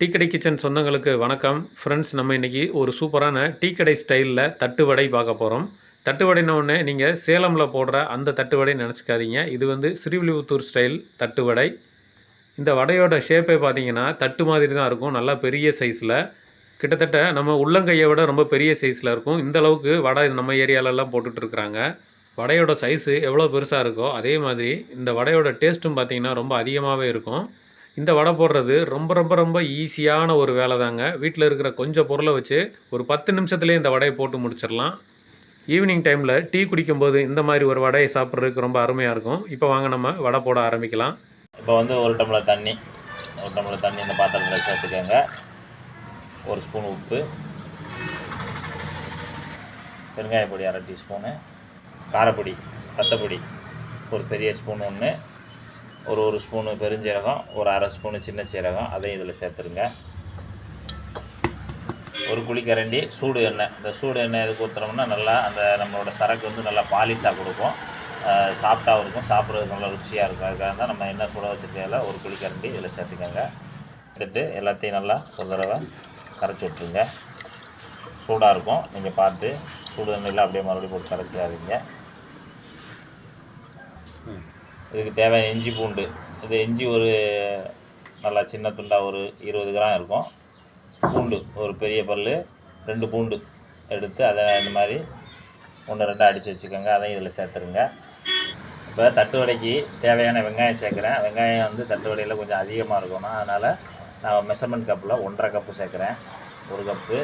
டீக்கடை கிச்சன் சொந்தங்களுக்கு வணக்கம். ஃப்ரெண்ட்ஸ் நம்ம இன்றைக்கி ஒரு சூப்பரான டீக்கடை ஸ்டைலில் தட்டு வடை பார்க்க போகிறோம் தட்டு நீங்கள் சேலமில் போடுற அந்த தட்டு வடை நினச்சிக்காதீங்க. இது வந்து ஸ்ரீவில்லிபுத்தூர் ஸ்டைல் தட்டு வடை இந்த வடையோட ஷேப்பே பார்த்தீங்கன்னா தட்டு மாதிரி தான் இருக்கும். நல்லா பெரிய சைஸில் கிட்டத்தட்ட நம்ம உள்ளங்கையை விட ரொம்ப பெரிய சைஸில் இருக்கும். இந்த அளவுக்கு வடை நம்ம ஏரியாலெல்லாம் போட்டுட்ருக்குறாங்க வடையோட சைஸு எவ்வளோ பெருசாக இருக்கோ அதே மாதிரி இந்த வடையோட டேஸ்ட்டும் பார்த்தீங்கன்னா ரொம்ப அதிகமாகவே இருக்கும். இந்த வடை போடுறது ரொம்ப ரொம்ப ரொம்ப ஈஸியான ஒரு வேலை தாங்க வீட்டில் இருக்கிற கொஞ்சம் பொருளை வச்சு ஒரு பத்து நிமிஷத்துலேயே இந்த வடையை போட்டு முடிச்சிடலாம். ஈவினிங் டைமில் டீ குடிக்கும்போது இந்த மாதிரி ஒரு வடையை சாப்பிட்றதுக்கு ரொம்ப அருமையாக இருக்கும். இப்போ வாங்க நம்ம வடை போட ஆரம்பிக்கலாம். இப்போ வந்து ஒரு டம்ளர் தண்ணி ஒரு டம்ளர் தண்ணி இந்த பாத்திரத்தில் சேர்த்துக்கோங்க ஒரு ஸ்பூன் உப்பு பெருங்காயப்பொடி அரை டீஸ்பூனு காரப்பொடி பத்தப்பொடி ஒரு பெரிய ஸ்பூன் ஒன்று ஒரு ஒரு ஸ்பூனு பெருஞ்சீரகம் ஒரு அரை ஸ்பூனு சின்ன சீரகம் அதையும் இதில் சேர்த்துருங்க. ஒரு குழிக்கரண்டி சூடு எண்ணெய். இந்த சூடு எண்ணெய் எதுக்கு ஊற்றுறோம்னா நல்லா அந்த நம்மளோட சரக்கு வந்து நல்லா பாலிஷாக கொடுக்கும். சாஃப்டாகவும் இருக்கும். சாப்பிட்றதுக்கு நல்லா ருசியாக இருக்கும். அதுக்காக தான் நம்ம என்ன சூட வச்சுக்கையில் ஒரு குழிக்கரண்டி இதில் சேர்த்துக்கோங்க. எடுத்துட்டு எல்லாத்தையும் நல்லா ஒரு தடவை கரைச்சி விட்ருங்க சூடாக இருக்கும். நீங்கள் பார்த்து சூடு எண்ணெயில் அப்படியே மறுபடியும் போட்டு கரைச்சிடாதீங்க. இதுக்கு தேவையான இஞ்சி பூண்டு. இது இஞ்சி ஒரு நல்லா சின்ன துண்டாக ஒரு இருபது கிராம் இருக்கும். பூண்டு ஒரு பெரிய பல் ரெண்டு பூண்டு எடுத்து அதை இந்த மாதிரி ஒன்று ரெண்டாக அடித்து வச்சுக்கோங்க. அதையும் இதில் சேர்த்துருங்க. இப்போ தட்டு வடைக்கு தேவையான வெங்காயம் சேர்க்குறேன். வெங்காயம் வந்து தட்டு வடையில் கொஞ்சம் அதிகமாக இருக்கணும். அதனால் நான் மெஷர்மெண்ட் கப்பில் ஒன்றரை கப்பு சேர்க்குறேன். ஒரு கப்பு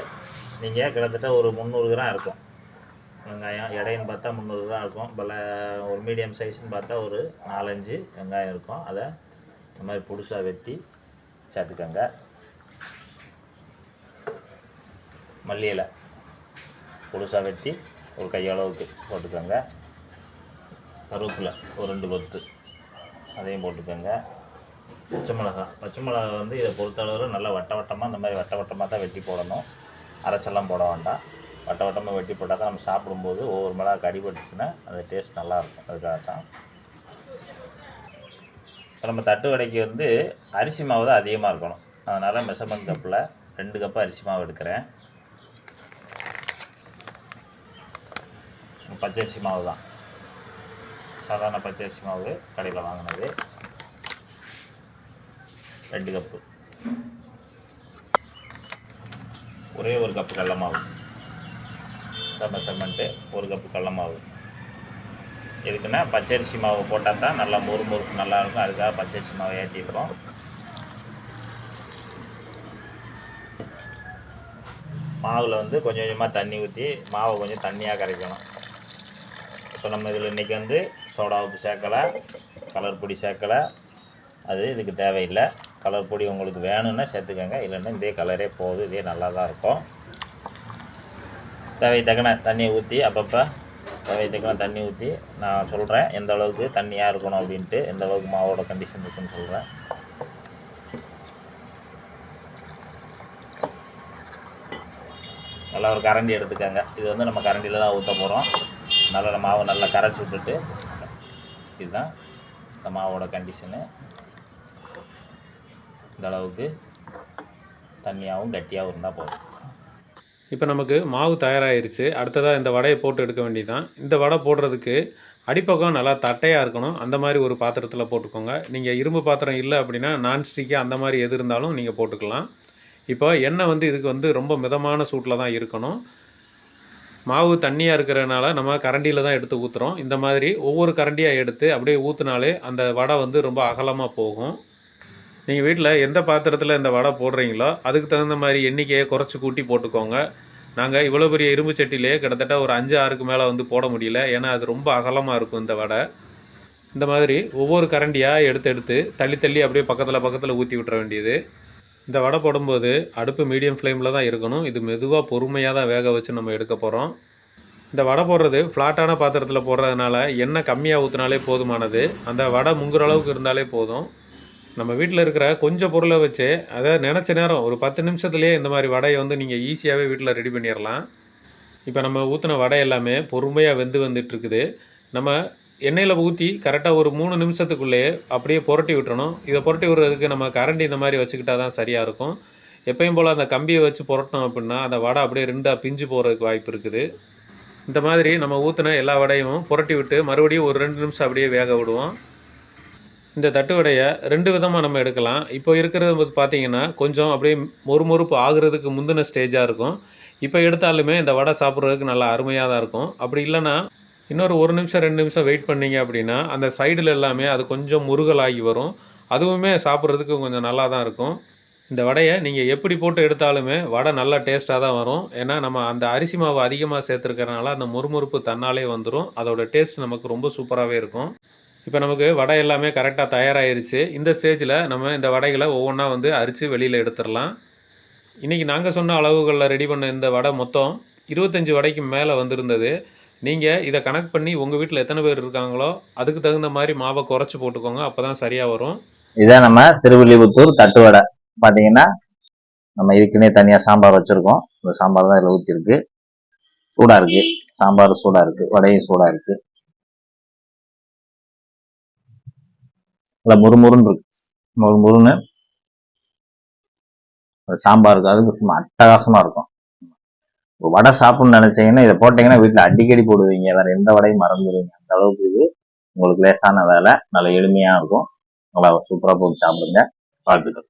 நீங்கள் கிட்டத்தட்ட ஒரு முந்நூறு கிராம் இருக்கும். வெங்காயம் எடைன்னு பார்த்தா முந்நூறு தான் இருக்கும். பல ஒரு மீடியம் சைஸ்ன்னு பார்த்தா ஒரு நாலஞ்சு வெங்காயம் இருக்கும். அதை இந்த மாதிரி புதுசாக வெட்டி சேர்த்துக்கோங்க. மல்லி இலை புதுசாக வெட்டி ஒரு கையளவுக்கு போட்டுக்கோங்க. கருவேப்பிலை ஒரு ரெண்டு கொத்து அதையும் போட்டுக்கோங்க. பச்சை மிளகா பச்சை மிளகா வந்து இதை பொறுத்தளவு நல்லா வட்ட வட்டமாக இந்த மாதிரி வட்ட வட்டமாக தான் வெட்டி போடணும். அரைச்செல்லாம் போட வேண்டாம். வட்ட வட்டமாக வெட்டி போட்டால் தான் நம்ம சாப்பிடும்போது ஒவ்வொரு மிளகாக்கு அடிபட்டுச்சுன்னா அந்த டேஸ்ட் நல்லாயிருக்கும். அதுக்காக தான் இப்போ நம்ம தட்டு வடைக்கு வந்து அரிசி மாவு தான் அதிகமாக இருக்கணும். அதனால் மெஷர்மெண்ட் கப்பில் ரெண்டு கப்பு அரிசி மாவு எடுக்கிறேன். பச்சரிசி மாவு தான். சாதாரண பச்சரிசி மாவு கடையில் வாங்கினது. ரெண்டு கப்பு ஒரே ஒரு கப்பு கடல மாவு. இதான் மெஷர்மெண்ட்டு ஒரு கப்பு கடல மாவு. எதுக்குன்னா பச்சரிசி மாவு போட்டால் தான் நல்லா மொறு மொறுப்பு நல்லா இருக்கும் அதுக்காக பச்சரிசி மாவை ஏற்றிருக்கோம் மாவில் வந்து கொஞ்சம் கொஞ்சமாக தண்ணி ஊற்றி மாவை கொஞ்சம் தண்ணியாக கரைக்கணும். ஸோ நம்ம இதில் இன்றைக்கி வந்து சோடா உப்பு சேர்க்கலை கலர் பொடி சேர்க்கலை. அது இதுக்கு தேவையில்லை. கலர் பொடி உங்களுக்கு வேணும்னா சேர்த்துக்கோங்க. இல்லைன்னா இதே கலரே போதும் இதே நல்லா தான் இருக்கும். தேவை தக்கன தண்ணியை ஊற்றி அப்பப்போ தேவை தக்கன தண்ணி ஊற்றி நான் சொல்கிறேன் எந்த அளவுக்கு தண்ணியாக இருக்கணும் அப்படின்ட்டு எந்த அளவுக்கு மாவோட கண்டிஷன் இருக்குன்னு சொல்கிறேன் நல்லா ஒரு கரண்டி எடுத்துக்கோங்க. இது வந்து நம்ம கரண்டியில் தான் ஊற்ற போகிறோம் நல்லா நம்ம மாவை நல்லா கரைச்சி விட்டுட்டு இதுதான் இந்த மாவோட கண்டிஷனு இந்த அளவுக்கு தண்ணியாகவும் கட்டியாகவும் இருந்தால் போதும். இப்போ நமக்கு மாவு தயாராகிருச்சு அடுத்ததாக இந்த வடையை போட்டு எடுக்க வேண்டியதுதான். இந்த வடை போடுறதுக்கு அடிப்பக்கம் நல்லா தட்டையாக இருக்கணும். அந்த மாதிரி ஒரு பாத்திரத்தில் போட்டுக்கோங்க. நீங்கள் இரும்பு பாத்திரம் இல்லை அப்படின்னா நான்ஸ்டிக்கு அந்த மாதிரி எது இருந்தாலும் நீங்கள் போட்டுக்கலாம். இப்போ எண்ணெய் வந்து இதுக்கு வந்து ரொம்ப மிதமான சூட்டில் தான் இருக்கணும். மாவு தண்ணியாக இருக்கிறதுனால நம்ம கரண்டியில் தான் எடுத்து ஊற்றுறோம் இந்த மாதிரி ஒவ்வொரு கரண்டியாக எடுத்து அப்படியே ஊற்றுனாலே அந்த வடை வந்து ரொம்ப அகலமாக போகும். நீங்கள் வீட்டில் எந்த பாத்திரத்தில் இந்த வடை போடுறீங்களோ அதுக்கு தகுந்த மாதிரி எண்ணிக்கையை குறைச்சி கூட்டி போட்டுக்கோங்க. நாங்கள் இவ்வளோ பெரிய இரும்பு சட்டிலே கிட்டத்தட்ட ஒரு அஞ்சு ஆறுக்கு மேலே வந்து போட முடியல. ஏன்னா அது ரொம்ப அகலமாக இருக்கும் இந்த வடை. இந்த மாதிரி ஒவ்வொரு கரண்டியாக எடுத்து எடுத்து தள்ளி தள்ளி அப்படியே பக்கத்தில் பக்கத்தில் ஊற்றி விட்டுற வேண்டியது. இந்த வடை போடும்போது அடுப்பு மீடியம் ஃப்ளேமில் தான் இருக்கணும். இது மெதுவாக பொறுமையாக தான் வேக வச்சு நம்ம எடுக்க போகிறோம் இந்த வடை போடுறது ஃப்ளாட்டான பாத்திரத்தில் போடுறதுனால எண்ணெய் கம்மியாக ஊற்றினாலே போதுமானது. அந்த வடை முங்குற அளவுக்கு இருந்தாலே போதும். நம்ம வீட்டில் இருக்கிற கொஞ்சம் பொருளை வச்சு அதை நினச்ச நேரம் ஒரு பத்து நிமிஷத்துலேயே இந்த மாதிரி வடையை வந்து நீங்கள் ஈஸியாகவே வீட்டில் ரெடி பண்ணிடலாம். இப்போ நம்ம ஊற்றின வடை எல்லாமே பொறுமையாக வெந்து வந்துட்டுருக்குது. நம்ம எண்ணெயில் ஊற்றி கரெக்டாக ஒரு மூணு நிமிஷத்துக்குள்ளேயே அப்படியே புரட்டி விட்டுறணும். இதை புரட்டி விடுறதுக்கு நம்ம கரண்டி இந்த மாதிரி வச்சுக்கிட்டா தான் சரியாக இருக்கும். எப்பயும் போல் அந்த கம்பியை வச்சு புரட்டணும் அப்படின்னா அந்த வடை அப்படியே ரெண்டாக பிஞ்சு போகிறதுக்கு வாய்ப்பு இருக்குது. இந்த மாதிரி நம்ம ஊற்றின எல்லா வடையும் புரட்டி விட்டு மறுபடியும் ஒரு ரெண்டு நிமிஷம் அப்படியே வேக விடுவோம். இந்த தட்டு வடையை ரெண்டு விதமாக நம்ம எடுக்கலாம். இப்போ இருக்கிறது வந்து பார்த்தீங்கன்னா கொஞ்சம் அப்படியே மொறுமொறுப்பு ஆகுறதுக்கு முந்தின ஸ்டேஜாக இருக்கும். இப்போ எடுத்தாலுமே இந்த வடை சாப்பிட்றதுக்கு நல்லா அருமையாக தான் இருக்கும். அப்படி இல்லைன்னா இன்னொரு ஒரு நிமிஷம் ரெண்டு நிமிஷம் வெயிட் பண்ணீங்க அப்படின்னா அந்த சைடில் எல்லாமே அது கொஞ்சம் முருகலாகி வரும். அதுவுமே சாப்பிட்றதுக்கு கொஞ்சம் நல்லா தான் இருக்கும். இந்த வடையை நீங்கள் எப்படி போட்டு எடுத்தாலுமே வடை நல்லா டேஸ்ட்டாக தான் வரும். ஏன்னா நம்ம அந்த அரிசி மாவு அதிகமாக சேர்த்துருக்கறனால அந்த முறுமுறுப்பு தன்னாலே வந்துடும் அதோட டேஸ்ட் நமக்கு ரொம்ப சூப்பராகவே இருக்கும். இப்போ நமக்கு வடை எல்லாமே கரெக்டாக தயாராகிருச்சு இந்த ஸ்டேஜில் நம்ம இந்த வடைகளை ஒவ்வொன்றா வந்து அரித்து வெளியில் எடுத்துடலாம். இன்றைக்கி நாங்கள் சொன்ன அளவுகளில் ரெடி பண்ண இந்த வடை மொத்தம் இருபத்தஞ்சி வடைக்கு மேலே வந்திருந்தது. நீங்கள் இதை கனெக்ட் பண்ணி உங்கள் வீட்டில் எத்தனை பேர் இருக்காங்களோ அதுக்கு தகுந்த மாதிரி மாவை குறைச்சி போட்டுக்கோங்க அப்போ தான் சரியாக வரும். இதான் நம்ம திருவில்லிபுத்தூர் தட்டு வடை. பார்த்தீங்கன்னா நம்ம இதுக்குன்னே தனியாக சாம்பார் வச்சுருக்கோம். இந்த சாம்பார் தான் இதில் ஊற்றிருக்கு சூடாக இருக்குது சாம்பார் சூடாக இருக்குது வடையும் சூடாக இருக்குது நல்லா முறுமுறுன்னு இருக்கு. முறுமுறுன்னு சாம்பாருக்கு அதுக்கு சும்மா அட்டகாசமாக இருக்கும். ஒரு வடை சாப்பிடணும்னு நினைச்சீங்கன்னா இதை போட்டீங்கன்னா வீட்டில் அடிக்கடி போடுவீங்க. வேற எந்த வடையும் மறந்துடுவீங்க அந்த அளவுக்கு இது உங்களுக்கு லேசான வேலை. நல்ல எளிமையாக இருக்கும். நல்லா சூப்பராக போட்டு சாப்பிடுங்க. வாழ்த்துக்கள்.